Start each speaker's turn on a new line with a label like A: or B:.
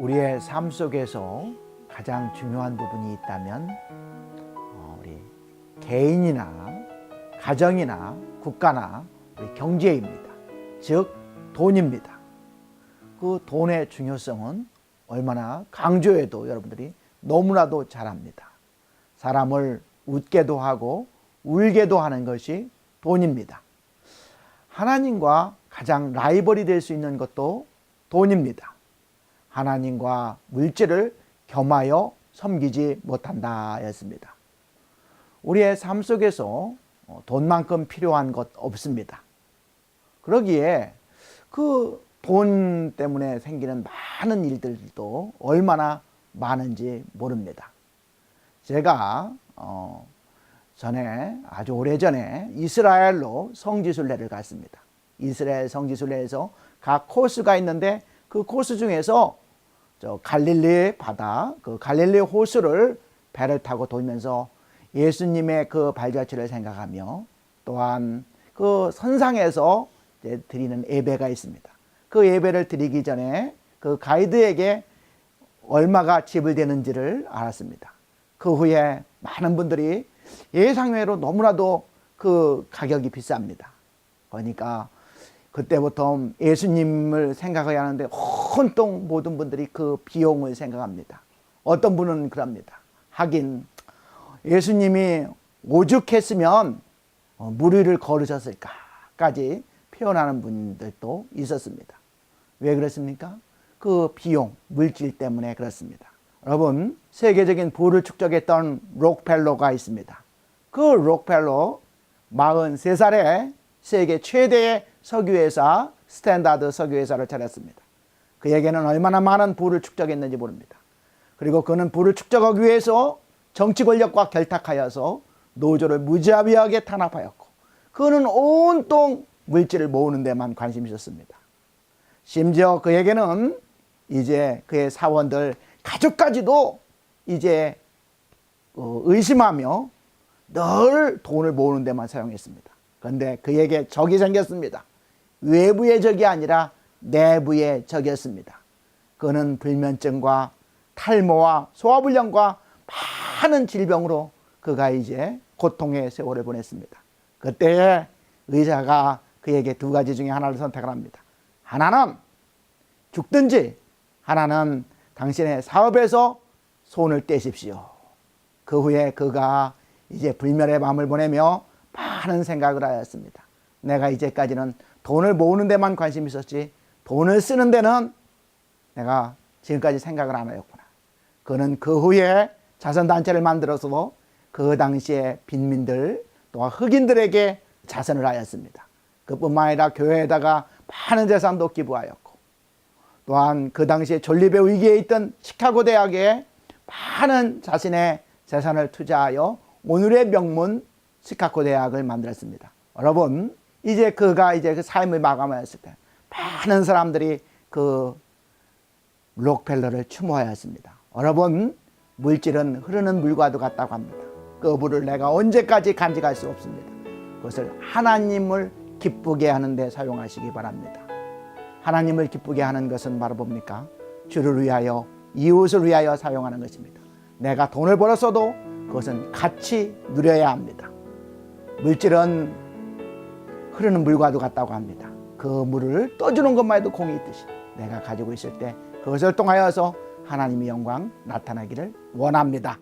A: 우리의 삶 속에서 가장 중요한 부분이 있다면 어, 우리 개인이나 가정이나 국가나 우리 경제입니다. 즉 돈입니다. 그 돈의 중요성은 얼마나 강조해도 여러분들이 너무나도 잘 압니다. 사람을 웃게도 하고 울게도 하는 것이 돈입니다. 하나님과 가장 라이벌이 될 수 있는 것도 돈입니다. 하나님과 물질을 겸하여 섬기지 못한다였습니다. 우리의 삶 속에서 어, 돈만큼 필요한 것 없습니다. 그러기에 그 돈 때문에 생기는 많은 일들도 얼마나 많은지 모릅니다. 제가 어 전에 아주 오래 전에 이스라엘로 성지순례를 갔습니다. 이스라엘 성지순례에서 각 코스가 있는데 그 코스 중에서 저 갈릴리 바다, 그 갈릴리 호수를 배를 타고 돌면서 예수님의 그 발자취를 생각하며 또한 그 선상에서 드리는 예배가 있습니다. 그 예배를 드리기 전에 그 가이드에게 얼마가 지불되는지를 알았습니다. 그 후에 많은 분들이 예상외로 너무나도 그 가격이 비쌉니다. 그러니까 그때부터 예수님을 생각해야 하는데 온통 모든 분들이 그 비용을 생각합니다. 어떤 분은 그럽니다. 하긴 예수님이 오죽했으면 어, 무리를 걸으셨을까까지 표현하는 분들도 있었습니다. 왜 그렇습니까? 그 비용, 물질 때문에 그렇습니다. 여러분, 세계적인 부를 축적했던 록펠러가 있습니다. 그 록펠러 43살에 세계 최대의 석유회사 스탠다드 석유회사를 차렸습니다. 그에게는 얼마나 많은 부를 축적했는지 모릅니다. 그리고 그는 부를 축적하기 위해서 정치 권력과 결탁하여서 노조를 무자비하게 탄압하였고 그는 온통 물질을 모으는 데만 관심이 있었습니다. 심지어 그에게는 이제 그의 사원들 가족까지도 이제 어, 의심하며 늘 돈을 모으는 데만 사용했습니다. 그런데 그에게 적이 생겼습니다. 외부의 적이 아니라 내부의 적이었습니다. 그는 불면증과 탈모와 소화불량과 많은 질병으로 그가 이제 고통의 세월을 보냈습니다. 그때에 의사가 그에게 두 가지 중에 하나를 선택을 합니다. 하나는 죽든지 하나는 당신의 사업에서 손을 떼십시오. 그 후에 그가 이제 불멸의 밤을 보내며 많은 생각을 하였습니다. 내가 이제까지는 돈을 모으는 데만 관심이 있었지 돈을 쓰는 데는 내가 지금까지 생각을 안 하였구나. 그는 그 후에 자선단체를 만들어서 그 당시에 빈민들 또한 흑인들에게 자선을 하였습니다. 그뿐만 아니라 교회에다가 많은 재산도 기부하였고 또한 그 당시에 존립의 위기에 있던 시카고 대학에 많은 자신의 재산을 투자하여 오늘의 명문 시카고 대학을 만들었습니다. 여러분 이제 그가 이제 그 삶을 마감하였을 때 많은 사람들이 그 록펠러를 추모하였습니다. 여러분 물질은 흐르는 물과도 같다고 합니다. 그 물을 내가 언제까지 간직할 수 없습니다. 그것을 하나님을 기쁘게 하는 데 사용하시기 바랍니다. 하나님을 기쁘게 하는 것은 바로 뭡니까? 주를 위하여 이웃을 위하여 사용하는 것입니다. 내가 돈을 벌었어도 그것은 같이 누려야 합니다. 물질은 흐르는 물과도 같다고 합니다. 그 물을 떠주는 것만 해도 공이 있듯이 내가 가지고 있을 때 그것을 통하여서 하나님의 영광 나타나기를 원합니다.